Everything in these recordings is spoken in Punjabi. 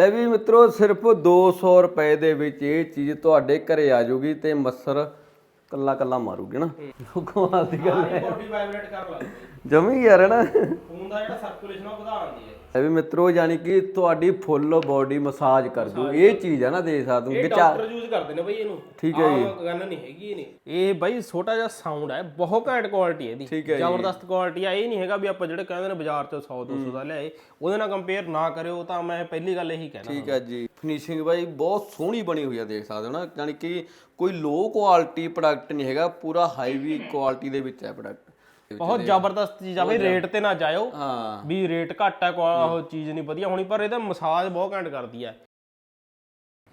ਲੈ ਵੀ ਮਿੱਤਰੋ ਸਿਰਫ 200 ਰੁਪਏ ਦੇ ਵਿੱਚ ਇਹ ਚੀਜ਼ ਤੁਹਾਡੇ ਘਰੇ ਆ ਜਾਊਗੀ ਤੇ ਮੱਸਰ ਕੱਲਾ ਕੱਲਾ ਮਾਰੂਗੇ ਨਾ। ਕਮਾਲ ਦੀ ਗੱਲ ਹੈ। ਬੋਡੀ ਵਾਈਬ੍ਰੇਟ ਕਰ ਲਾ। ਜਮੀ ਯਾਰ ਨਾ? ਖੂਨ ਦਾ ਜਿਹੜਾ ਸਰਕੂਲੇਸ਼ਨ ਉਹ ਵਧਾ ਦਿੰਦੀ ਹੈ ਲੈ ਵੀ ਮਿੱਤਰੋ ਯਾਨੀ ਕਿ ਤੁਹਾਡੀ ਫੁੱਲ ਬੋਡੀ ਮਸਾਜ ਕਰ ਦੂ ਇਹ ਚੀਜ਼ ਹੈ ਨਾ ਦੇ ਸਕਦੇ ਹੋ। ਇਹ ਵਿਚਾਰ ਡਾਕਟਰ ਯੂਜ਼ ਕਰਦੇ ਨੇ ਬਈ ਇਹਨੂੰ। ਠੀਕ ਹੈ ਜੀ। ਗੱਲ ਨਹੀਂ ਹੈਗੀ ਇਹ ਨਹੀਂ ਇਹ ਬਾਈ ਛੋਟਾ ਜਿਹਾ ਸਾਊਂਡ ਹੈ ਬਹੁਤ ਘੈਂਟ ਕੁਆਲਿਟੀ ਹੈ ਇਹਦੀ। ਜ਼ਬਰਦਸਤ ਕੁਆਲਿਟੀ ਆ। ਇਹ ਨਹੀਂ ਹੈਗਾ ਵੀ ਆਪਾਂ ਜਿਹੜੇ ਕਹਿੰਦੇ ਨੇ ਬਾਜ਼ਾਰ ਚੋਂ 100 200 ਦਾ ਲਿਆਏ ਉਹਦੇ ਨਾਲ ਕੰਪੇਅਰ ਨਾ ਕਰਿਓ ਤਾਂ ਮੈਂ ਪਹਿਲੀ ਗੱਲ ਇਹੀ ਕਹਿਣਾ ਠੀਕ ਹੈ। ਜੀ। ਫਿਨਿਸ਼ਿੰਗ ਬਾਈ ਬਹੁਤ ਸੋਹਣੀ ਬਣੀ ਹੋਈ ਆ ਦੇਖ ਸਕਦੇ ਹੋ ਨਾ। ਯਾਨੀ ਕਿ ਕੋਈ ਲੋ ਕੁਆਲਿਟੀ ਪ੍ਰੋਡਕਟ ਨਹੀਂ ਹੈਗਾ ਪੂਰਾ ਹਾਈਵੀ ਕੁਆਲਿਟੀ ਦੇ ਵਿੱਚ ਹੈ ਪ੍ਰੋਡਕਟ ਬਹੁਤ ਜ਼ਬਰਦਸਤ ਚੀਜ਼ ਆ ਬਈ ਰੇਟ ਤੇ ਨਾ ਜਾਇਓ। ਹਾਂ। ਵੀ ਰੇਟ ਘੱਟ ਹੈ ਕੋਈ ਉਹ ਚੀਜ਼ ਨਹੀਂ ਵਧੀਆ ਹੋਣੀ ਪਰ ਇਹਦਾ ਮਸਾਜ ਬਹੁਤ ਘੈਂਟ ਕਰਦੀ ਹੈ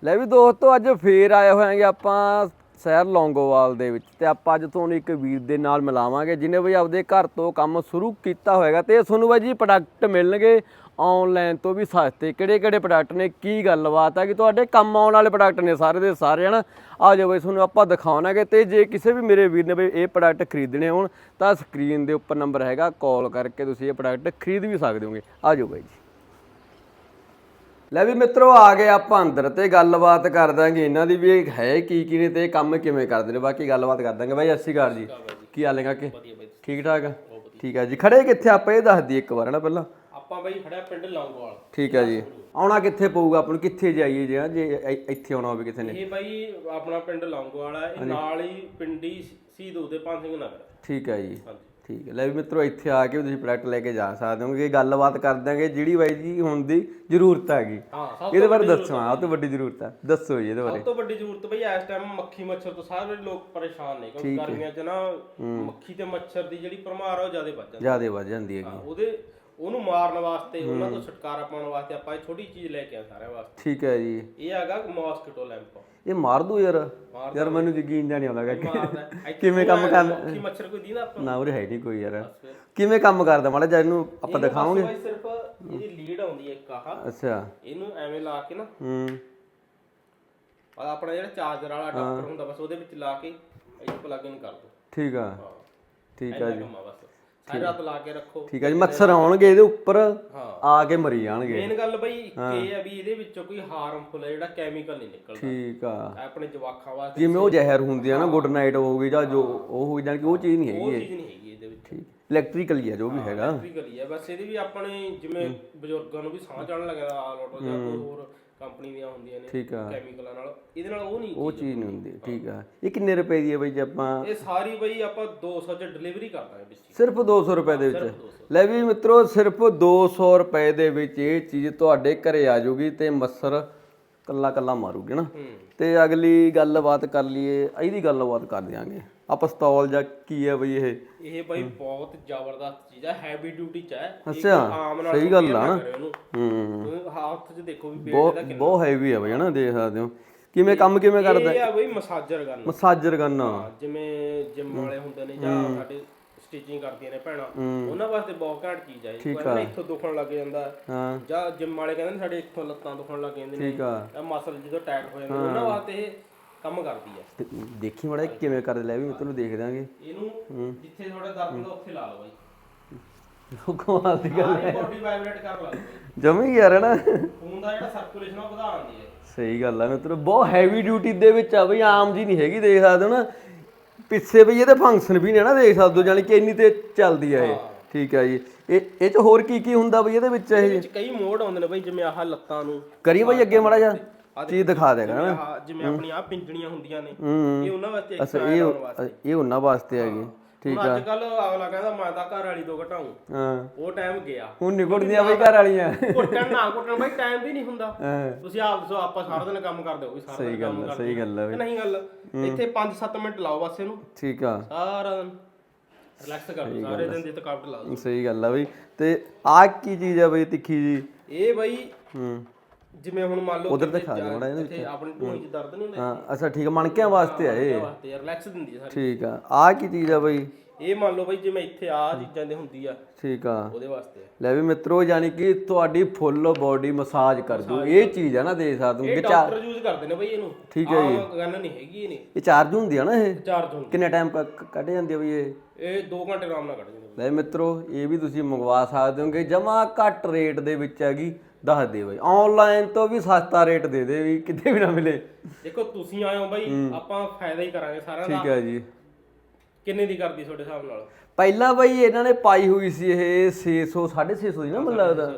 ਲੈ ਵੀ ਦੋਸਤੋ ਅੱਜ ਫੇਰ ਆਏ ਹੋਏਗੇ ਆਪਾਂ ਸ਼ਹਿਰ ਲੌਂਗੋਵਾਲ ਦੇ ਵਿੱਚ ਤੇ ਆਪਾਂ ਅੱਜ ਤੁਹਾਨੂੰ ਇੱਕ ਵੀਰ ਦੇ ਨਾਲ ਮਿਲਾਵਾਂਗੇ ਜਿਹਨੇ ਬਈ ਆਪਦੇ ਘਰ ਤੋਂ ਕੰਮ ਸ਼ੁਰੂ ਕੀਤਾ ਹੋਏਗਾ ਤੇ ਤੁਹਾਨੂੰ ਬਾਈ ਜੀ ਪ੍ਰੋਡਕਟ ਮਿਲਣਗੇ ਆਨਲਾਈਨ ਤੋਂ ਵੀ ਸਸਤੇ। ਕਿਹੜੇ ਕਿਹੜੇ ਪ੍ਰੋਡਕਟ ਨੇ? ਕੀ ਗੱਲਬਾਤ ਹੈ ਕਿ ਤੁਹਾਡੇ ਕੰਮ ਆਉਣ ਵਾਲੇ ਪ੍ਰੋਡਕਟ ਨੇ ਸਾਰੇ ਦੇ ਸਾਰੇ, ਹਨ? ਆ ਜਾਓ ਬਈ, ਤੁਹਾਨੂੰ ਆਪਾਂ ਦਿਖਾਉਣਾਗੇ ਤੇ ਜੇ ਕਿਸੇ ਵੀ ਮੇਰੇ ਵੀਰ ਨੇ ਬਈ ਇਹ ਪ੍ਰੋਡਕਟ ਖਰੀਦਣੇ ਹੋਣ ਤਾਂ ਸਕਰੀਨ ਦੇ ਉੱਪਰ ਨੰਬਰ ਹੈਗਾ ਕਾਲ ਕਰਕੇ ਤੁਸੀਂ ਇਹ ਪ੍ਰੋਡਕਟ ਖਰੀਦ ਵੀ ਸਕਦੇ ਹੋਗੇ। ਆ ਜਾਓ ਬਾਈ ਜੀ। ਲੈ ਵੀ ਮਿੱਤਰੋ ਆ ਗਏ ਆਪਾਂ ਅੰਦਰ ਤੇ ਗੱਲਬਾਤ ਕਰ ਦਾਂਗੇ। ਇਹਨਾਂ ਦੀ ਵੀ ਇਹ ਹੈ ਕੀ ਕੀ ਨੇ ਤੇ ਇਹ ਕੰਮ ਕਿਵੇਂ ਕਰਦੇ ਨੇ। ਬਾਕੀ ਗੱਲਬਾਤ ਕਰ ਦਾਂਗੇ। ਬਾਈ ਸ਼੍ਰੀ ਅਕਾਲ ਜੀ। ਕੀ ਹਾਲ ਹੈਗਾ ਕਿ ਠੀਕ ਠਾਕ? ਆ? ਠੀਕ ਹੈ ਜੀ। ਖੜੇ ਕਿੱਥੇ ਆਪਾਂ ਇਹ ਦੱਸ ਦਈਏ ਇੱਕ ਵਾਰ ਨਾ ਪਹਿਲਾਂ। ਆਪਾਂ ਬਈ ਖੜਿਆ ਪਿੰਡ ਲੌਂਗੋਵਾਲ। ਠੀਕ ਹੈ ਜੀ। ਆਉਣਾ ਕਿੱਥੇ ਪਊਗਾ? ਆਪਾਂ ਨੂੰ ਕਿੱਥੇ ਜਾਈਏ ਜੇ ਜੇ ਇੱਥੇ ਆਉਣਾ ਹੋਵੇ ਕਿਸੇ ਨੇ। ਇਹ ਬਾਈ ਆਪਣਾ ਪਿੰਡ ਲੌਂਗੋਵਾਲ ਹੈ ਇਹ ਨਾਲ ਹੀ ਪਿੰਡੀ ਸ਼ਹੀਦ ਉਦੇ ਪੰਜ ਸਿੰਘ ਨਗਰ। ਠੀਕ ਹੈ ਜੀ। ਠੀਕ ਹੈ। ਲੈ ਵੀ ਮਿੱਤਰੋ ਇੱਥੇ ਆ ਕੇ ਵੀ ਤੁਸੀਂ ਪ੍ਰੋਡਕਟ ਲੈ ਕੇ ਜਾ ਸਕਦੇ ਹੋ ਕਿ ਗੱਲਬਾਤ ਕਰ ਦਾਂਗੇ ਜਿਹੜੀ ਬਾਈ ਜੀ ਹੁਣ ਦੀ ਜ਼ਰੂਰਤ ਹੈਗੀ ਹਾਂ ਸਭ ਇਹਦੇ ਬਾਰੇ ਦੱਸੋ ਹਾਂ ਉਹ ਤੋਂ ਵੱਡੀ ਜ਼ਰੂਰਤ ਹੈ ਦੱਸੋ ਜੀ ਇਹਦੇ ਬਾਰੇ। ਸਭ ਤੋਂ ਵੱਡੀ ਜ਼ਰੂਰਤ ਬਈ ਇਸ ਟਾਈਮ ਮੱਖੀ ਮੱਛਰ ਤੋਂ ਸਾਰੇ ਲੋਕ ਪਰੇਸ਼ਾਨ ਨੇ ਕਿਉਂਕਿ ਗਰਮੀਆਂ 'ਚ ਨਾ ਮੱਖੀ ਤੇ ਮੱਛਰ ਦੀ ਜਿਹੜੀ ਭਰਮਾਰ ਆ ਉਹ ਜ਼ਿਆਦਾ ਵੱਧ ਜਾਂਦੀ ਜਿਆਦੇ ਵੱਧ ਜਾਂਦੀ ਹੈਗੀ। ਹੈ ਉਹਦੇ ਉਹਨੂੰ ਮਾਰਨ ਵਾਸਤੇ ਉਹਨਾਂ ਤੋਂ ਛੁਟਕਾਰਾ ਪਾਉਣ ਵਾਸਤੇ ਆਪਾਂ ਇਹ ਛੋਟੀ ਚੀਜ਼ ਲੈ ਕੇ ਆ ਸਾਰਿਆਂ ਵਾਸਤੇ। ਠੀਕ ਹੈ ਜੀ। ਇਹ ਹੈਗਾ ਮੌਸਕੀਟੋ ਲੈਂਪ। ਇਹ ਮਾਰ ਦੂ ਯਾਰ। ਯਾਰ ਮੈਨੂੰ ਯਕੀਨ ਜਾਂ ਨਹੀਂ ਆਉਂਦਾ ਕਿ। ਕਿਵੇਂ ਕੰਮ ਕਰਦਾ ਮੱਖੀ ਮੱਛਰ ਕੋਈ ਦੀਦਾ ਆਪਾਂ? ਨਾ ਉਰੇ ਹੈ ਨਹੀਂ ਕੋਈ ਯਾਰ। ਕਿਵੇਂ ਕੰਮ ਕਰਦਾ ਮਾੜਾ ਜਿਹਾ ਇਹਨੂੰ ਆਪਾਂ ਦਿਖਾਵਾਂਗੇ ਸਿਰਫ ਇਹਦੀ ਲੀਡ ਆਉਂਦੀ ਹੈ ਇੱਕ ਆਹ। ਅੱਛਾ। ਇਹਨੂੰ ਐਵੇਂ ਲਾ ਕੇ ਨਾ। ਹੂੰ। ਆਹ ਆਪਣਾ ਜਿਹੜਾ ਚਾਰਜਰ ਵਾਲਾ ਅਡਾਪਟਰ ਹੁੰਦਾ ਬਸ ਉਹਦੇ ਵਿੱਚ ਲਾ ਕੇ ਇਹ ਪਲੱਗ ਇਨ ਕਰ ਦੋ। ਠੀਕ ਆ। ਠੀਕ ਆ ਇੰਨਾ ਕੰਮ ਆ ਬਸ ਸਾਰੀ ਰਾਤ ਲਾ ਕੇ ਰੱਖੋ। ਠੀਕ ਆ ਜੀ ਮੱਛਰ ਆਉਣਗੇ ਇਹਦੇ ਉੱਪਰ ਹਾਂ। ਆ ਕੇ ਮਰੀ ਜਾਣਗੇ। ਮੇਨ ਗੱਲ ਬਈ ਇਹ ਆ ਵੀ ਇਹਦੇ ਵਿੱਚੋਂ ਕੋਈ ਹਾਰਮਫੁਲ ਜਿਹੜਾ ਕੈਮੀਕਲ ਨਹੀਂ ਨਿਕਲਦਾ। ਠੀਕ ਆ। ਆਪਣੇ ਜਵਾਕਾਂ ਵਾਸਤੇ ਜਿਵੇਂ ਉਹ ਜ਼ਹਿਰ ਹੁੰਦੀ ਆ ਨਾ ਗੁੱਡ ਨਾਈਟ ਹੋ ਗਈ ਜਾਂ ਜੋ ਉਹ ਹੋ ਜਾਣ ਕਿ ਉਹ ਚੀਜ਼ ਨਹੀਂ ਉਹ ਹੈਗੀ ਚੀਜ਼ ਨਹੀਂ ਹੈਗੀ ਇਹਦੇ ਵਿੱਚ। ਠੀਕ। ਇਲੈਕਟ੍ਰੀਕਲ ਹੀ ਆ ਜੋ ਵੀ ਹੈਗਾ। ਇਲੈਕਟ੍ਰੀਕਲ ਹੈ ਬਸ ਇਹਦੀ ਵੀ ਆਪਣੇ ਜਿਵੇਂ ਬਜ਼ੁਰਗਾਂ ਨੂੰ ਵੀ ਸਾਹ ਚੜਨ ਲੱਗਦਾ ਆਲ ਆਟੋ ਜਾਂ ਕੋਈ ਕੰਪਨੀ ਦੀਆਂ ਹੁੰਦੀਆਂ ਨੇ ਠੀਕ ਆ। ਕੈਮੀਕਲਾਂ ਨਾਲ। ਇਹਦੇ ਨਾਲ ਉਹ ਨਹੀਂ ਉਹ ਚੀਜ਼ ਨਹੀਂ ਹੁੰਦੀ। ਠੀਕ ਆ। ਇਹ ਕਿੰਨੇ ਰੁਪਏ ਦੀ ਹੈ ਬਈ ਜੇ ਆਪਾਂ ਇਹ ਸਾਰੀ ਬਈ ਆਪਾਂ 200 ਚ ਡਿਲੀਵਰੀ ਕਰ ਦਾਂਗੇ ਵਿੱਚ। ਸਿਰਫ 200 ਰੁਪਏ ਦੇ ਵਿੱਚ। ਲੈ ਵੀ ਮਿੱਤਰੋ ਸਿਰਫ 200 ਰੁਪਏ ਦੇ ਵਿੱਚ ਇਹ ਚੀਜ਼ ਤੁਹਾਡੇ ਘਰੇ ਆ ਜਾਊਗੀ ਤੇ ਮੱਸਰ ਕੱਲਾ ਕੱਲਾ ਮਾਰੂਗੇ ਨਾ। ਤੇ ਅਗਲੀ ਗੱਲਬਾਤ ਕਰ ਲਈਏ ਇਹਦੀ ਗੱਲਬਾਤ ਕਰ ਦਿਆਂਗੇ। ਆ ਪਿਸਤੌਲ ਜਾਂ ਕੀ ਹੈ ਬਈ ਇਹ? ਇਹ ਬਾਈ ਬਹੁਤ ਜ਼ਬਰਦਸਤ ਚੀਜ਼ ਹੈ ਹੈਵੀ ਡਿਊਟੀ ਚ ਹੈ ਅੱਛਾ, ਕੋਈ ਆਮ ਨਾਲ ਸਹੀ ਗੱਲ ਆ ਨਾ। ਹੂੰ। ਹੱਥ 'ਚ ਦੇਖੋ ਵੀ ਬਹੁਤ ਹੈਵੀ ਹੈ ਬਈ ਹਨਾ ਦੇਖ ਸਕਦੇ ਹੋ। ਕਿਵੇਂ ਕੰਮ ਕਿਵੇਂ ਕਰਦਾ? ਇਹ ਆ ਬਈ ਮਸਾਜਰ ਕਰਨ ਮਸਾਜਰ ਕਰਨਾ ਜਿਵੇਂ ਜਿਮ ਵਾਲੇ ਹੁੰਦੇ ਨੇ ਜਾਂ ਸਾਡੇ ਸਟਿਚਿੰਗ ਕਰਦੀਆਂ ਨੇ ਭੈਣਾਂ। ਉਹਨਾਂ ਵਾਸਤੇ ਬਹੁਤ ਘੈਂਟ ਚੀਜ਼ ਹੈ ਇਹ ਕਹਿੰਦੇ ਇੱਥੋਂ ਦੁਖਣ ਲੱਗ ਜਾਂਦਾ। ਹੈ। ਜਾਂ ਜਿਮ ਵਾਲੇ ਕਹਿੰਦੇ ਨੇ ਸਾਡੇ ਇੱਥੋਂ ਲੱਤਾਂ ਦੁਖਣ ਲੱਗ ਜਾਂਦੇ ਨੇ। ਠੀਕ ਆ। ਇਹ ਮਸਲ ਜਦੋਂ ਟਾਈਟ ਹੋ ਜਾਂਦੇ ਉਹਨਾਂ ਵਾਸਤੇ ਇਹ ਕੰਮ ਕਰਦੀ ਤੇ ਦੇਖੀ ਮੜਾ ਕਿਵੇਂ ਕਰਦੇ ਲੈ ਵੀ ਤੁਹਾਨੂੰ ਦੇਖ ਦਾਂਗੇ। ਇਹਨੂੰ ਜਿੱਥੇ ਤੁਹਾਡਾ ਦਰਦ ਹੁੰਦਾ ਉੱਥੇ ਲਾ ਲਓ ਬਾਈ। ਕਮਾਲ ਦੀ ਗੱਲ ਆਹ ਬੋਡੀ ਵਾਈਬ੍ਰੇਟ ਕਰ ਲਾ ਲਓ ਜਮੀ ਯਾਰ ਹੈ ਨਾ? ਖੂਨ ਦਾ ਜਿਹੜਾ ਸਰਕੂਲੇਸ਼ਨ ਉਹ ਵਧਾ ਦਿੰਦੀ ਹੈ ਸਹੀ ਗੱਲ ਆ ਮਿੱਤਰੋ ਬਹੁਤ ਹੈਵੀ ਡਿਊਟੀ ਦੇ ਵਿੱਚ ਆ ਬਈ ਆਮ ਜੀ ਨਹੀਂ ਹੈਗੀ ਦੇਖ ਸਕਦੇ ਹੋ ਨਾ। ਪਿੱਛੇ ਬਈ ਇਹਦੇ ਫੰਕਸ਼ਨ ਵੀ ਨੇ ਨਾ ਦੇਖ ਸਕਦੇ ਹੋ ਜਾਨੀ ਕਿ ਇੰਨੀ ਤੇ ਚੱਲਦੀ ਆ ਇਹ। ਠੀਕ ਆ ਜੀ। ਇਹ ਇਹ ਚ ਹੋਰ ਕੀ ਕੀ ਹੁੰਦਾ ਬਈ ਇਹਦੇ ਵਿੱਚ ਇਹ? ਵਿੱਚ ਕਈ ਮੋਡ ਆਉਂਦੇ ਨੇ ਬਾਈ ਜਿਵੇਂ ਆਹ ਲੱਤਾਂ ਨੂੰ। ਕਰੀ ਬਈ ਅੱਗੇ ਮੜਾ ਜਾ ਚੀਜ਼ ਦਿਖਾ ਦੇਗਾ ਨਾ। ਜਿਵੇਂ ਆਪਣੀ ਆਹ ਪਿੰਜਣੀਆਂ ਹੁੰਦੀਆਂ ਨੇ। ਇਹ ਉਹਨਾਂ ਵਾਸਤੇ ਅੱਛਾ ਇਹ ਇਹ ਉਹਨਾਂ ਵਾਸਤੇ ਹੈਗੀ ਠੀਕ ਹੁਣ ਅੱਜ ਕੱਲ ਅਗਲਾ ਕਹਿੰਦਾ ਮੈਂ ਤਾਂ ਘਰ ਵਾਲੀ ਤੋਂ ਘਟਾਉਂ ਹਾਂ। ਉਹ ਟਾਈਮ ਗਿਆ। ਹੁਣ ਨਿਕੜਦੀਆਂ ਬਈ ਘਰ ਵਾਲੀਆਂ। ਘੁੱਟਣ ਨਾ ਘੁੱਟਣ ਬਾਈ ਟਾਈਮ ਵੀ ਨਹੀਂ ਹੁੰਦਾ। ਹਾਂ। ਤੁਸੀਂ ਆਪ ਦੱਸੋ ਆਪਾਂ ਸਾਰਾ ਦਿਨ ਕੰਮ ਕਰਦੇ ਹੋ ਵੀ ਸਾਰਾ ਦਿਨ ਕੰਮ ਕਰਦੇ ਸਹੀ ਗੱਲ ਹੋ। ਬਈ। ਨਹੀਂ ਗੱਲ ਇੱਥੇ 5-7 ਮਿੰਟ ਲਾਓ ਬਸ ਇਹਨੂੰ। ਠੀਕ ਆ। ਸਾਰਾ ਦਿਨ। ਰਿਲੈਕਸ ਕਰ ਲਓ ਸਾਰੇ ਦਿਨ ਦੀ ਥਕਾਵਟ ਲਾ ਦਿਓ ਸਹੀ ਗੱਲ ਆ ਬਈ। ਤੇ ਆ ਕੀ ਚੀਜ਼ ਆ ਬਈ ਤਿੱਖੀ ਜੀ? ਇਹ ਬਾਈ ਹੂੰ। ਜਿਵੇਂ ਹੁਣ ਮੰਨ ਲਓ ਉਧਰ ਦਿਖਾ ਦਿਓ ਮਾੜਾ ਜਿਹਾ ਇੱਥੇ ਆਪਣੀ ਢੂਹੀ 'ਚ ਦਰਦ ਨਹੀਂ ਹੁੰਦਾ? ਹਾਂ ਅੱਛਾ ਠੀਕ ਆ ਮਣਕਿਆਂ ਵਾਸਤੇ ਆ ਇਹ। ਵਾਸਤੇ ਰਿਲੈਕਸ ਦਿੰਦੀ ਹੈ ਸਾਰੀ। ਠੀਕ ਆ ਆ ਕੀ ਚੀਜ਼ ਆ ਬਈ? ਇਹ ਮੰਨ ਲਓ ਬਾਈ ਜਿਵੇਂ ਇੱਥੇ ਆ ਚੀਜ਼ਾਂ ਦੇ ਹੁੰਦੀ ਆ ਠੀਕ ਆ। ਉਹਦੇ ਵਾਸਤੇ। ਲੈ ਵੀ ਮਿੱਤਰੋ ਯਾਨੀ ਕਿ ਤੁਹਾਡੀ ਫੁੱਲ ਬੋਡੀ ਮਸਾਜ ਕਰ ਦੂ ਇਹ ਚੀਜ਼ ਆ ਨਾ ਦੇ ਸਕਦੇ ਹੋ ਇਹ ਡਾਕਟਰ ਯੂਜ਼ ਕਰਦੇ ਨੇ ਬਾਈ ਇਹਨੂੰ। ਠੀਕ ਹੈ ਜੀ। ਗੱਲ ਨਹੀਂ ਹੈਗੀ ਇਹ ਨਹੀਂ ਇਹ ਚਾਰਜ ਹੁੰਦੀ ਆ ਨਾ ਇਹ? ਚਾਰਜ ਹੁੰਦੀ ਕਿੰਨੇ ਟਾਈਮ ਕੱਢ ਜਾਂਦੀ ਆ ਬਈ ਇਹ? ਇਹ 2 ਘੰਟੇ ਆਰਾਮ ਨਾਲ ਕੱਢ ਜਾਂਦੇ ਲੈ ਮਿੱਤਰੋ ਇਹ ਵੀ ਤੁਸੀਂ ਮੰਗਵਾ ਸਕਦੇ ਹੋਗੇ ਜਮਾ ਘੱਟ ਰੇਟ ਦੇ ਵਿੱਚ ਹੈਗੀ। ਦੱਸ ਦੇ ਬਾਈ। ਆਨਲਾਈਨ ਤੋਂ ਵੀ ਸਸਤਾ ਰੇਟ ਦੇ ਦੇ ਵੀ ਕਿਤੇ ਵੀ ਨਾ ਮਿਲੇ। ਦੇਖੋ ਤੁਸੀਂ ਆਏ ਹੋ ਬਾਈ ਆਪਾਂ ਫਾਇਦਾ ਹੀ ਕਰਾਂਗੇ ਸਾਰਿਆਂ ਦਾ। ਠੀਕ ਹੈ ਜੀ। ਕਿੰਨੇ ਦੀ ਕਰਦੀ ਤੁਹਾਡੇ ਹਿਸਾਬ ਨਾਲ? ਪਹਿਲਾਂ ਬਾਈ ਇਹਨਾਂ ਨੇ ਪਾਈ ਹੋਈ ਸੀ ਇਹ 600 650 ਦੀ ਨਾ ਮੈਨੂੰ ਲੱਗਦਾ।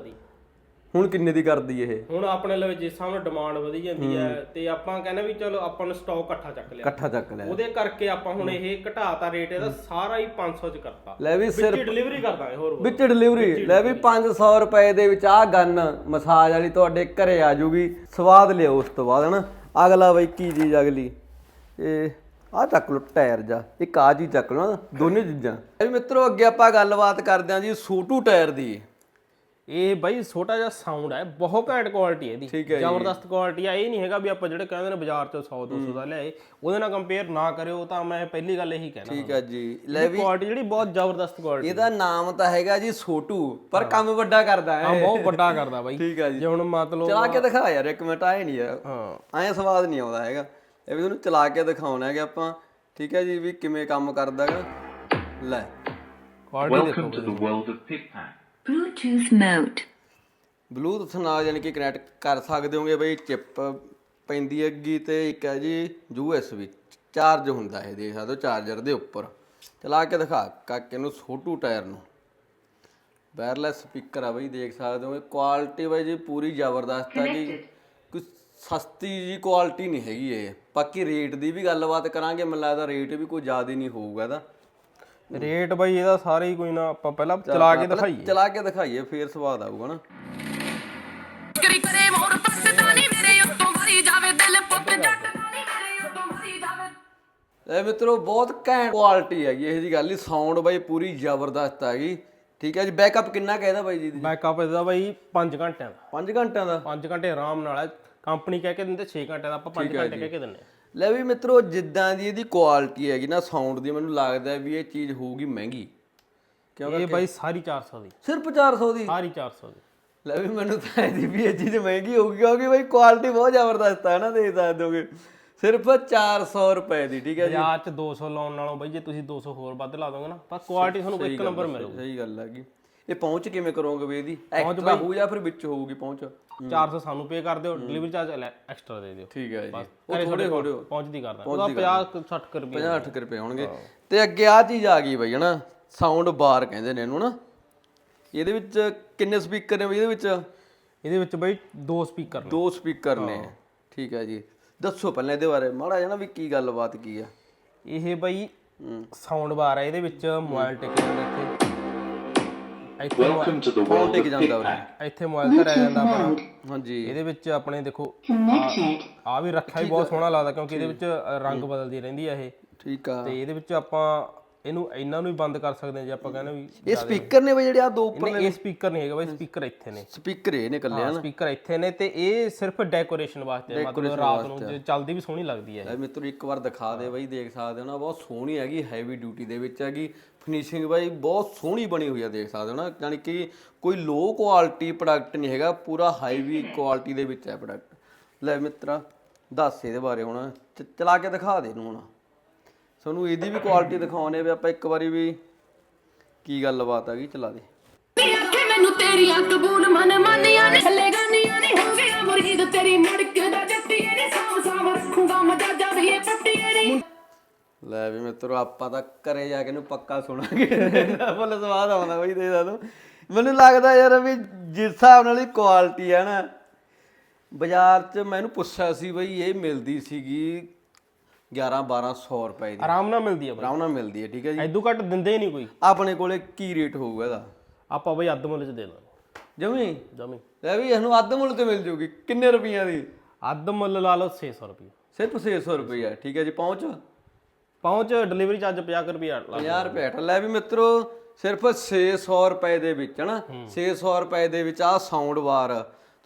ਹੁਣ ਕਿੰਨੇ ਦੀ ਕਰਦੀ ਇਹ? ਹੁਣ ਆਪਣੇ ਲਈ ਜਿਸ ਹਿਸਾਬ ਨਾਲ ਡਿਮਾਂਡ ਵਧੀ ਜਾਂਦੀ ਹੈ ਤੇ ਆਪਾਂ ਕਹਿੰਦੇ ਵੀ ਚਲੋ ਆਪਾਂ ਨੂੰ ਸਟਾਕ ਇਕੱਠਾ ਚੱਕ ਲਿਆ। ਇਕੱਠਾ ਚੱਕ ਲਿਆ। ਉਹਦੇ ਕਰਕੇ ਆਪਾਂ ਹੁਣ ਇਹ ਘਟਾਤਾ ਰੇਟ ਇਹਦਾ ਸਾਰਾ ਹੀ 500 ਚ ਕਰਤਾ। ਲੈ ਵੀ ਸਿਰ ਵਿੱਚ ਡਿਲੀਵਰੀ ਕਰ ਦਾਂਗੇ ਹੋਰ ਵਿੱਚ ਡਿਲੀਵਰੀ ਲੈ ਵੀ 500 ਰੁਪਏ ਦੇ ਵਿੱਚ ਆਹ ਗਨ ਮਸਾਜ ਵਾਲੀ ਤੁਹਾਡੇ ਘਰੇ ਆ ਜੂਗੀ। ਸਵਾਦ ਲਿਓ ਉਸ ਤੋਂ ਬਾਅਦ ਹਨਾ? ਅਗਲਾ ਬਈ ਕੀ ਚੀਜ਼ ਅਗਲੀ? ਇਹ ਆਹ ਚੱਕ ਲਓ ਟਾਇਰ ਜਾ। ਇੱਕ ਆ ਚੀਜ਼ ਚੱਕ ਲਓ ਨਾ ਦੋਨੇ ਚੀਜ਼ਾਂ। ਵੀ ਮਿੱਤਰੋ ਅੱਗੇ ਆਪਾਂ ਗੱਲਬਾਤ ਕਰਦੇ ਹਾਂ ਜੀ ਸੂਟੂ ਟਾਇਰ ਦੀ। ਇਹ ਬਾਈ ਛੋਟਾ ਜਿਹਾ ਸਾਊਂਡ ਹੈ ਬਹੁਤ ਘੈਂਟ ਕੁਆਲਿਟੀ ਹੈ ਇਹਦੀ। ਹੈ। ਜ਼ਬਰਦਸਤ ਕੁਆਲਿਟੀ ਆ ਇਹ ਨਹੀਂ ਹੈਗਾ ਵੀ ਆਪਾਂ ਜਿਹੜੇ ਕਹਿੰਦੇ ਨੇ ਬਾਜ਼ਾਰ ਚੋਂ 100 200 ਦਾ ਲਿਆਏ ਉਹਦੇ ਨਾਲ ਕੰਪੇਅਰ ਨਾ ਕਰਿਓ ਤਾਂ ਮੈਂ ਪਹਿਲੀ ਗੱਲ ਇਹੀ ਕਹਿਣਾ ਠੀਕ ਹੈ। ਜੀ। ਲੈ ਵੀ ਕੁਆਲਿਟੀ ਜਿਹੜੀ ਬਹੁਤ ਜ਼ਬਰਦਸਤ ਕੁਆਲਿਟੀ ਇਹਦਾ ਨਾਮ ਤਾਂ ਹੈਗਾ ਜੀ ਸੋਟੂ ਪਰ ਕੰਮ ਵੱਡਾ ਕਰਦਾ ਆ ਹੈ ਬਹੁਤ ਵੱਡਾ ਕਰਦਾ ਬਾਈ। ਠੀਕ ਹੈ ਜੀ। ਜੇ ਹੁਣ ਮਤਲਬ ਚਲਾ ਕੇ ਦਿਖਾ ਯਾਰ ਇੱਕ ਮਿੰਟ ਆਏ ਨਹੀਂ ਯਾਰ ਹਾਂ। ਐਂ ਸਵਾਦ ਨਹੀਂ ਆਉਂਦਾ ਹੈਗਾ। ਇਹ ਵੀ ਤੁਹਾਨੂੰ ਚਲਾ ਕੇ ਦਿਖਾਉਣਾ ਹੈਗਾ ਆਪਾਂ। ਠੀਕ ਹੈ ਜੀ ਵੀ ਕਿਵੇਂ ਕੰਮ ਕਰਦਾ ਹੈਗਾ। ਲੈ। Quality Welcome to the world of PicPack. Bluetooth mode. Bluetooth ਨਾਲ ਯਾਨੀ ਕਿ ਕਨੈਕਟ ਕਰ ਸਕਦੇ ਹੋਗੇ ਬਈ ਚਿਪ ਪੈਂਦੀ ਹੈਗੀ ਤੇ ਇੱਕ ਹੈ ਜੀ USB ਚਾਰਜ ਹੁੰਦਾ ਇਹ ਦੇਖ ਸਕਦੇ ਹੋ ਚਾਰਜਰ ਦੇ ਉੱਪਰ। ਚਲਾ ਕੇ ਦਿਖਾ ਕਾਕੇ ਨੂੰ ਛੋਟੂ ਟਾਇਰ ਨੂੰ। ਵਾਇਰਲੈਸ ਸਪੀਕਰ ਆ ਬਈ ਦੇਖ ਸਕਦੇ ਹੋ ਕੁਆਲਿਟੀ ਬਈ ਜੀ ਪੂਰੀ ਜ਼ਬਰਦਸਤ ਹੈ ਕਿ ਕੋਈ ਸਸਤੀ ਜੀ ਕੁਆਲਿਟੀ ਨਹੀਂ ਹੈਗੀ ਇਹ। ਬਾਕੀ ਰੇਟ ਦੀ ਵੀ ਗੱਲਬਾਤ ਕਰਾਂਗੇ ਮੈਨੂੰ ਲੱਗਦਾ ਰੇਟ ਵੀ ਕੋਈ ਜ਼ਿਆਦਾ ਨਹੀਂ ਹੋਊਗਾ ਇਹਦਾ। ਰੇਟ ਬਾਈ ਇਹਦਾ ਸਾਰੇ ਹੀ ਕੋਈ ਨਾ ਆਪਾਂ ਪਹਿਲਾਂ ਚਲਾ ਕੇ ਦਿਖਾਈਏ। ਚਲਾ ਕੇ ਦਿਖਾਈਏ ਫੇਰ ਸਵਾਦ ਆਊਗਾ ਨਾ। ਕਰੀ ਕਰੇ ਮੋਰ ਪੱਟਦਾ ਨੀ ਮੇਰੇ ਉੱਤੋਂ ਭਰੀ ਜਾਵੇ ਦਿਲ ਪੁੱਤ ਜੱਟ ਦਾ ਨੀ ਮੇਰੇ ਉੱਤੋਂ ਭਰੀ ਜਾਵੇ। ਇਹ ਮਿੱਤਰੋ ਬਹੁਤ ਘੈਂਟ ਕੁਆਲਿਟੀ ਹੈਗੀ ਇਹ ਜੀ ਗੱਲ ਨਹੀਂ ਸਾਊਂਡ ਬਾਈ ਪੂਰੀ ਜ਼ਬਰਦਸਤ ਹੈਗੀ ਠੀਕ ਹੈ ਜੀ ਬੈਕਅਪ ਕਿੰਨਾ ਕਹਿਦਾ ਬਾਈ ਜੀ? ਬੈਕਅਪ ਇਹਦਾ ਬਾਈ 5 ਘੰਟਿਆਂ ਦਾ। 5 ਘੰਟਿਆਂ ਦਾ? 5 ਘੰਟੇ ਆਰਾਮ ਨਾਲ ਕੰਪਨੀ ਕਹਿ ਕੇ ਦਿੰਦੇ 6 ਘੰਟੇ ਦਾ ਆਪਾਂ 5 ਘੰਟੇ ਕਹਿ ਕੇ ਦਿੰਦੇ। ਲੈ ਵੀ ਮਿੱਤਰੋ ਜਿੱਦਾਂ ਦੀ ਇਹਦੀ ਕੁਆਲਿਟੀ ਹੈਗੀ ਨਾ ਸਾਊਂਡ ਦੀ ਮੈਨੂੰ ਲੱਗਦਾ ਵੀ ਇਹ ਚੀਜ਼ ਹੋਊਗੀ ਮਹਿੰਗੀ। ਕਿਉਂਕਿ ਇਹ ਬਾਈ ਸਾਰੀ 400 ਦੀ। ਸਿਰਫ 400 ਦੀ? ਸਾਰੀ 400 ਦੀ। ਲੈ ਵੀ ਮੈਨੂੰ ਤਾਂ ਇਹਦੀ ਵੀ ਇਹ ਚੀਜ਼ ਮਹਿੰਗੀ ਹੋਊਗੀ ਕਿਉਂਕਿ ਬਾਈ ਕੁਆਲਿਟੀ ਬਹੁਤ ਜ਼ਬਰਦਸਤ ਹੈ ਨਾ ਦੇਖ ਸਕਦੇ ਹੋਗੇ। ਸਿਰਫ 400 ਰੁਪਏ ਦੀ ਠੀਕ ਹੈ ਜੀ? ਬਾਜ਼ਾਰ ਚ 200 ਲਾਉਣ ਨਾਲੋਂ ਬਾਈ ਜੇ ਤੁਸੀਂ 200 ਹੋਰ ਵੱਧ ਲਾ ਦੋਗੇ ਨਾ ਪਰ ਕੁਆਲਿਟੀ ਤੁਹਾਨੂੰ ਇੱਕ ਨੰਬਰ ਮਿਲੂ ਸਹੀ ਗੱਲ ਹੈਗੀ ਇਹ ਪਹੁੰਚ ਕਿਵੇਂ ਕਰੋਗੇ ਵੀ ਇਹਦੀ? ਐਕਸਟਰਾ ਹੋਊ ਜਾਂ ਫਿਰ ਵਿੱਚ ਹੋਊਗੀ ਪਹੁੰਚ? 400 ਸਾਨੂੰ ਪੇ ਕਰ ਦਿਓ ਡਿਲੀਵਰੀ ਚਾਰਜ ਐਕਸਟਰਾ ਦੇ ਦਿਓ। ਠੀਕ ਹੈ ਜੀ। ਉਹ ਥੋੜੇ ਥੋੜੇ ਪਹੁੰਚਦੀ ਕਰਦਾ। ਉਹਦਾ 50 60 ਰੁਪਏ 50 ਰੁਪਏ ਹੋਣਗੇ। ਤੇ ਅੱਗੇ ਆ ਚੀਜ਼ ਆ ਗਈ ਬਈ ਹਨਾ ਸਾਊਂਡ ਬਾਰ ਕਹਿੰਦੇ ਨੇ ਇਹਨੂੰ ਨਾ? ਇਹਦੇ ਵਿੱਚ ਕਿੰਨੇ ਸਪੀਕਰ ਨੇ ਬਈ ਇਹਦੇ ਵਿੱਚ? ਇਹਦੇ ਵਿੱਚ ਬਾਈ ਦੋ ਸਪੀਕਰ ਨੇ। ਦੋ ਸਪੀਕਰ ਨੇ। ਠੀਕ ਹੈ ਜੀ। ਦੱਸੋ ਪਹਿਲਾਂ ਇਹਦੇ ਬਾਰੇ। ਮਾੜਾ ਨਾ ਵੀ ਕੀ ਗੱਲਬਾਤ ਕੀ ਆ? ਇਹ ਬਾਈ ਸਾਊਂਡ ਬਾਰ ਹੈ ਇਹਦੇ ਵਿੱਚ ਮੋਬਾਈਲ ਟਿਕ ਜਾਂਦਾ ਇੱਥੇ। ਇੱਥੇ mobile- Welcome to the phone world ਟਿਕ of ਜਾਂਦਾ ਉਰੇ PicPack. ਇੱਥੇ ਮੋਬਾਈਲ ਧਰਿਆ ਜਾਂਦਾ ਆਪਣਾ। ਹਾਂਜੀ। ਇਹਦੇ ਵਿੱਚ ਆਪਣੇ ਦੇਖੋ Connected. ਆ ਵੀ ਰੱਖਿਆ ਵੀ ਬਹੁਤ ਸੋਹਣਾ ਲੱਗਦਾ ਕਿਉਂਕਿ ਇਹਦੇ ਵਿੱਚ ਅ, ਰੰਗ ਬਦਲਦੀ ਰਹਿੰਦੀ ਆ ਇਹ। ਠੀਕ ਆ। ਤੇ ਇਹਦੇ ਵਿੱਚ ਆਪਾਂ ਇਹਨੂੰ ਇਹਨਾਂ ਨੂੰ ਵੀ ਬੰਦ ਕਰ ਸਕਦੇ ਹਾਂ ਜੇ ਆਪਾਂ ਕਹਿੰਦੇ ਵੀ ਇਹ ਸਪੀਕਰ ਨੇ ਬਈ ਜਿਹੜੇ ਆ ਦੋ ਉੱਪਰ ਨਹੀਂ ਇਹ ਸਪੀਕਰ ਨਹੀਂ ਹੈਗਾ ਬਾਈ ਸਪੀਕਰ ਇੱਥੇ ਨੇ। ਸਪੀਕਰ ਇਹ ਨੇ ਕੱਲੇ ਹਨ ਸਪੀਕਰ ਇੱਥੇ ਨੇ ਤੇ ਇਹ ਸਿਰਫ ਡੈਕੋਰੇਸ਼ਨ ਵਾਸਤੇ ਹੈ, ਮਤਲਬ ਰਾਤ ਨੂੰ ਜੇ ਚੱਲਦੀ ਵੀ ਸੋਹਣੀ ਲੱਗਦੀ ਹੈ ਲੈ ਮਿੱਤਰੋ ਇੱਕ ਵਾਰ ਦਿਖਾ ਦੇ ਬਾਈ ਦੇਖ ਸਕਦੇ ਹੋ ਨਾ ਬਹੁਤ ਸੋਹਣੀ ਹੈਗੀ ਹੈਵੀ ਡਿਊਟੀ ਦੇ ਵਿੱਚ ਹੈਗੀ। ਫਿਨਿਸ਼ਿੰਗ ਬਾਈ, ਬਹੁਤ ਸੋਹਣੀ ਬਣੀ ਹੋਈ ਆ, ਦੇਖ ਸਕਦੇ ਹੋ ਨਾ, ਯਾਨੀ ਕਿ ਕੋਈ ਲੋ ਕੁਆਲਿਟੀ ਪ੍ਰੋਡਕਟ ਨਹੀਂ ਹੈਗਾ, ਪੂਰਾ ਹਾਈਵੀ ਕੁਆਲਿਟੀ ਦੇ ਵਿੱਚ ਹੈ ਪ੍ਰੋਡਕਟ ਲੈ ਮਿੱਤਰਾ, ਦੱਸ ਇਹਦੇ ਬਾਰੇ ਹੁਣ, ਚ- ਚਲਾ ਕੇ ਦਿਖਾ ਦੇ ਇਹਨੂੰ ਹੁਣ। ਤੁਹਾਨੂੰ ਇਹਦੀ ਵੀ ਕੁਆਲਿਟੀ ਦਿਖਾਉਣੇ ਵੀ ਆਪਾਂ ਇੱਕ ਵਾਰੀ ਵੀ ਕੀ ਗੱਲਬਾਤ ਆ ਗਈ, ਚਲਾ ਦੇ। ਨੀ ਆਖੇ ਮੈਨੂੰ ਤੇਰੀਆਂ ਕਬੂਲ ਮਨ ਮੰਨੀਆਂ ਨੇ। ਥੱਲੇ ਗਾਨੀਆਂ ਨਹੀਂ ਹੋ ਗਿਆ ਮੁਰੀਦ ਤੇਰੀ ਮੜਕ ਦਾ ਜੱਟੀਏ ਨੇ। ਸਾਂਭ ਸਾਂਭ ਰੱਖੂਗਾ ਮਜਾਜਾ ਵੀ ਇਹ ਪੱਟੀਏ ਨੇ। ਲੈ ਵੀ ਮਿੱਤਰੋ ਆਪਾਂ ਤਾਂ ਘਰੇ ਜਾ ਕੇ ਇਹਨੂੰ ਪੱਕਾ ਸੁਣਾਂਗੇ। ਫੁੱਲ ਸਵਾਦ ਆਉਂਦਾ ਬਈ ਦੇ ਦਾ ਮੈਨੂੰ ਲੱਗਦਾ ਯਾਰ ਵੀ ਜਿਸ ਹਿਸਾਬ ਨਾਲ ਇਹ ਕੁਆਲਿਟੀ ਹੈ ਨਾ ਬਾਜ਼ਾਰ 'ਚ ਮੈਨੂੰ ਪੁੱਛਿਆ ਸੀ ਬਈ ਇਹ ਮਿਲਦੀ ਸੀਗੀ 11 1200 ਰੁਪਏ ਦੀ। ਆਰਾਮ ਨਾਲ ਮਿਲਦੀ ਹੈ ਬਾਈ। ਆਰਾਮ ਨਾਲ ਮਿਲਦੀ ਹੈ ਠੀਕ ਹੈ ਜੀ। ਐਦੂ ਘੱਟ ਦਿੰਦੇ ਹੀ ਨਹੀਂ ਕੋਈ। ਆਪਣੇ ਕੋਲੇ ਕੀ ਰੇਟ ਹੋਊਗਾ ਇਹਦਾ? ਆਪਾਂ ਬਾਈ ਅੱਧ ਮੁੱਲ ਚ ਦੇ ਦਾਂਗੇ। ਜਮੀ? ਜਮੀ। ਲੈ ਵੀ ਇਹਨੂੰ ਅੱਧ ਮੁੱਲ ਤੇ ਮਿਲ ਜੂਗੀ। ਕਿੰਨੇ ਰੁਪਈਆਂ ਦੀ? ਅੱਧ ਮੁੱਲ ਲਾ ਲਓ 600 ਰੁਪਏ ਸਿਰਫ 600 ਰੁਪਈਆ ਠੀਕ ਹੈ ਜੀ ਪਹੁੰਚ। ਪਹੁੰਚ ਡਿਲੀਵਰੀ ਚਾਰਜ 50 ਰੁਪਏ ਲਾ 50 ਰੁਪਏ ਹਟ ਲੈ ਵੀ ਮਿੱਤਰੋ ਸਿਰਫ 600 ਰੁਪਏ ਦੇ ਵਿੱਚ ਹਨਾ 600 ਰੁਪਏ ਦੇ ਵਿੱਚ ਆ ਸਾਊਂਡ ਬਾਰ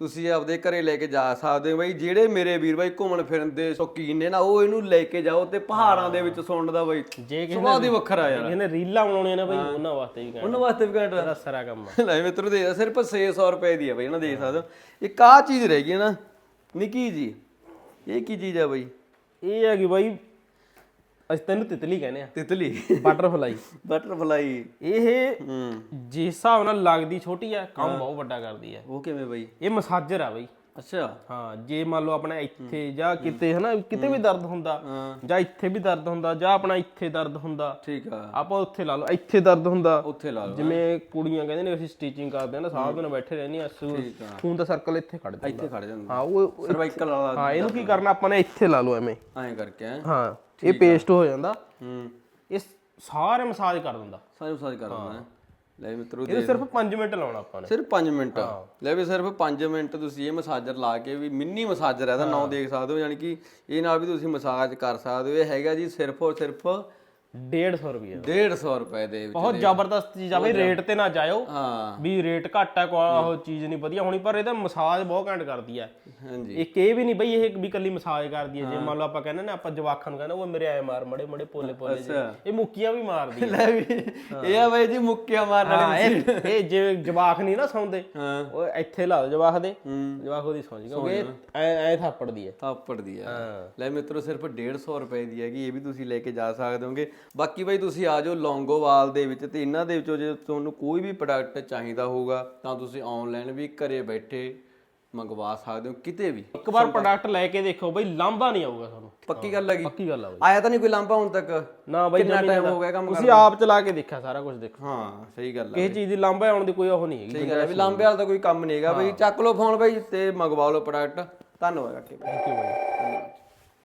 ਤੁਸੀਂ ਆਪਦੇ ਘਰੇ ਲੈ ਕੇ ਜਾ ਸਕਦੇ ਹੋ ਬਈ। ਜਿਹੜੇ ਮੇਰੇ ਵੀਰ ਬਾਈ ਘੁੰਮਣ ਫਿਰਨ ਦੇ ਸ਼ੌਕੀਨ ਨੇ ਨਾ ਉਹ ਇਹਨੂੰ ਲੈ ਕੇ ਜਾਓ ਤੇ ਪਹਾੜਾਂ ਦੇ ਵਿੱਚ ਸੁਣਨ ਦਾ ਬਈ ਸੁਭਾਅ ਦੀ ਵੱਖਰਾ ਯਾਰ। ਇਹਨੇ ਰੀਲਾਂ ਬਣਾਉਣੀਆਂ ਨੇ ਬਾਈ ਉਹਨਾਂ ਵਾਸਤੇ ਵੀ ਕਹਿੰਦਾ ਉਹਨਾਂ ਵਾਸਤੇ ਵੀ ਘੰਟਾ ਇਹਦਾ ਸਾਰਾ ਕੰਮ ਆ। ਲੈ ਮਿੱਤਰੋ ਦੇ ਸਿਰਫ 600 ਰੁਪਏ ਦੀ ਹੈ ਬਈ ਇਹਨਾਂ ਦੇਖ ਸਕਦੇ ਹੋ। ਇੱਕ ਆ ਚੀਜ਼ ਰਹਿ ਗਈ ਹੈ ਨਾ ਨਿੱਕੀ ਜੀ ਇਹ ਕੀ ਚੀਜ਼ ਹੈ ਬਈ? ਇਹ ਹੈਗੀ ਬਾਈ ਅਸੀਂ ਤੈਨੂੰ ਤਿਤਲੀ ਕਹਿੰਦੇ ਆ। ਤਿਤਲੀ। ਬਟਰਫਲਾਈ ਬਟਰਫਲਾਈ ਇਹ ਜਿਸ ਹਿਸਾਬ ਨਾਲ ਲੱਗਦੀ ਛੋਟੀ ਆ ਕੰਮ ਬਹੁਤ ਵੱਡਾ ਕਰਦੀ ਆ। ਉਹ ਕਿਵੇਂ ਬਈ? ਇਹ ਮਸਾਜਰ ਆ ਬਈ। ਅੱਛਾ। ਹਾਂ ਜੇ ਮੰਨ ਲਓ ਆਪਣਾ ਇੱਥੇ ਜਾਂ ਕਿਤੇ ਹਨਾ ਕਿਤੇ ਵੀ ਦਰਦ ਹੁੰਦਾ ਜਾਂ ਇੱਥੇ ਵੀ ਦਰਦ ਹੁੰਦਾ ਜਾਂ ਆਪਣਾ ਇੱਥੇ ਦਰਦ ਹੁੰਦਾ ਠੀਕ ਆ। ਆਪਾਂ ਉੱਥੇ ਲਾ ਲਓ ਇੱਥੇ ਦਰਦ ਹੁੰਦਾ। ਉੱਥੇ ਲਾ ਲਓ। ਜਿਵੇਂ ਕੁੜੀਆਂ ਕਹਿੰਦੇ ਨੇ ਅਸੀਂ ਸਟਿਚਿੰਗ ਕਰਦੇ ਆ ਨਾ ਸਾਰਾ ਦਿਨ ਬੈਠੇ ਰਹਿੰਦੇ ਆ। ਖੂਨ ਦਾ ਸਰਕਲ ਇੱਥੇ ਖੜ ਜਾਂਦਾ ਇੱਥੇ ਖੜ ਜਾਂਦਾ ਹਾਂ ਉਹ ਸਰਵਾਈਕਲ ਵਾਲਾ ਹਾਂ ਇਹਨੂੰ ਕੀ ਕਰਨਾ ਆਪਾਂ ਨੇ ਇੱਥੇ ਲਾ ਲਓ ਐਵੇਂ। ਐਂ ਕਰਕੇ। ਹੈਂ? ਇਹ ਪੇਸਟ ਹੋ ਜਾਂਦਾ। ਹੂੰ। ਇਹ ਸਾਰੇ ਮਸਾਜ ਕਰ ਦਿੰਦਾ। ਸਾਰੇ ਮਸਾਜ ਕਰ ਦਿੰਦਾ। ਹੈ। ਲੈ ਮਿੱਤਰੋ ਇਹ ਸਿਰਫ 5 ਮਿੰਟ ਲਾਉਣਾ ਆਪਾਂ ਨੇ। ਸਿਰਫ 5 ਮਿੰਟ। ਲੈ ਵੀ ਸਿਰਫ 5 ਮਿੰਟ ਤੁਸੀਂ ਇਹ ਮਸਾਜਰ ਲਾ ਕੇ ਵੀ ਮਿੰਨੀ ਮਸਾਜਰ ਹੈ ਦਾ ਨਾਮ ਦੇਖ ਸਕਦੇ ਹੋ ਯਾਨੀ ਕਿ ਇਹ ਨਾਲ ਵੀ ਤੁਸੀਂ ਮਸਾਜ ਕਰ ਸਕਦੇ ਹੋ। ਇਹ ਹੈਗਾ ਜੀ ਸਿਰਫ ਔਰ ਸਿਰਫ 150 ਰੁਪਏ 150 ਰੁਪਏ ਦੇ ਵਿੱਚ ਬਹੁਤ ਜ਼ਬਰਦਸਤ ਚੀਜ਼ ਆ ਬਈ ਰੇਟ ਤੇ ਨਾ ਜਾਇਓ। ਹਾਂ। ਵੀ ਰੇਟ ਘੱਟ ਆ ਕੋਈ ਉਹ ਚੀਜ਼ ਨਹੀਂ ਵਧੀਆ ਹੋਣੀ ਪਰ ਇਹਦਾ ਮਸਾਜ ਬਹੁਤ ਘੈਂਟ ਕਰਦੀ ਆ। ਹਾਂਜੀ। ਇੱਕ ਇਹ ਵੀ ਨਹੀਂ ਬਈ ਇਹ ਵੀ ਕੱਲੀ ਮਸਾਜ ਕਰਦੀ ਹੈ ਜੇ ਮੰਨ ਲਓ ਆਪਾਂ ਕਹਿੰਦੇ ਨੇ ਆਪਾਂ ਜਵਾਖਾਂ ਨੂੰ ਕਹਿੰਦੇ ਉਹ ਮੇਰੇ ਐ ਮਾਰ ਮੜੇ ਮੜੇ ਪੋਲੇ ਪੋਲੇ ਜਿਹੇ। ਇਹ ਮੁੱਕੀਆਂ ਵੀ ਮਾਰਦੀ ਆ। ਲੈ ਵੀ ਇਹ ਆ ਬਾਈ ਜੀ ਮੁੱਕਿਆ ਮਾਰਨ ਵਾਲੀ ਇਹ ਇਹ ਜੇ ਜਵਾਖ ਨਹੀਂ ਨਾ ਸੌਂਦੇ ਹਾਂ। ਉਹ ਇੱਥੇ ਲਾ ਦੋ ਜਵਾਖ ਦੇ। ਜਵਾਖ ਉਹਦੀ ਸੌਂ ਜੀ ਕਿਉਂਕਿ ਐ ਐ ਥਾਪੜਦੀ ਹੈ ਥਾਪੜ ਦੀ ਆ। ਲੈ ਮਿੱਤਰੋ ਸਿਰਫ 150 ਰੁਪਏ ਦੀ ਹੈਗੀ ਇਹ ਵੀ ਤੁਸੀਂ ਲੈ ਕੇ ਜਾ ਸਕਦੇ ਹੋਗੇ। ਬਾਕੀ ਬਾਈ ਤੁਸੀਂ ਆ ਜਾਓ ਲੌਂਗੋਵਾਲ ਦੇ ਵਿੱਚ ਤੇ ਇਹਨਾਂ ਦੇ ਵਿੱਚੋਂ ਜੇ ਤੁਹਾਨੂੰ ਕੋਈ ਵੀ ਪ੍ਰੋਡਕਟ ਚਾਹੀਦਾ ਹੋਊਗਾ ਤਾਂ ਤੁਸੀਂ ਆਨਲਾਈਨ ਵੀ ਘਰੇ ਬੈਠੇ ਮੰਗਵਾ ਸਕਦੇ ਹੋ ਕਿਤੇ ਵੀ। ਇੱਕ ਵਾਰ ਪ੍ਰੋਡਕਟ ਲੈ ਕੇ ਦੇਖੋ ਬਈ ਲਾਂਭਾ ਨਹੀਂ ਆਊਗਾ ਤੁਹਾਨੂੰ। ਪੱਕੀ ਗੱਲ ਹੈਗੀ? ਪੱਕੀ ਗੱਲ ਆ ਬਈ। ਆਇਆ ਤਾਂ ਨਹੀਂ ਕੋਈ ਲਾਂਭਾ ਹੁਣ ਤੱਕ? ਨਾ ਬਈ ਕਿੰਨਾ ਟਾਈਮ। ਹੋ ਗਿਆ ਕੰਮ ਤੁਸੀਂ ਆਪ ਚਲਾ ਕੇ ਦੇਖਿਆ ਸਾਰਾ ਕੁਝ ਦੇਖੋ। ਹਾਂ ਸਹੀ ਗੱਲ ਹੈ ਕਿਸੇ ਚੀਜ਼ ਦੀ ਲਾਂਭਾ ਆਉਣ ਦੀ ਕੋਈ ਉਹ ਨਹੀਂ ਹੈਗੀ ਸਹੀ ਗੱਲ ਹੈ ਵੀ ਲਾਂਭੇ ਵਾਲਾ ਤਾਂ ਕੋਈ ਕੰਮ ਨਹੀਂ ਹੈਗਾ ਬਈ। ਚੱਕ ਲਓ ਫੋਨ ਬਈ ਤੇ ਮੰਗਵਾ ਲਓ ਪ੍ਰੋਡਕਟ ਧੰਨਵਾਦ ਕਾਕੇ ਥੈਂਕ ਯੂ ਬਾਈ। ਧੰਨਵਾਦ।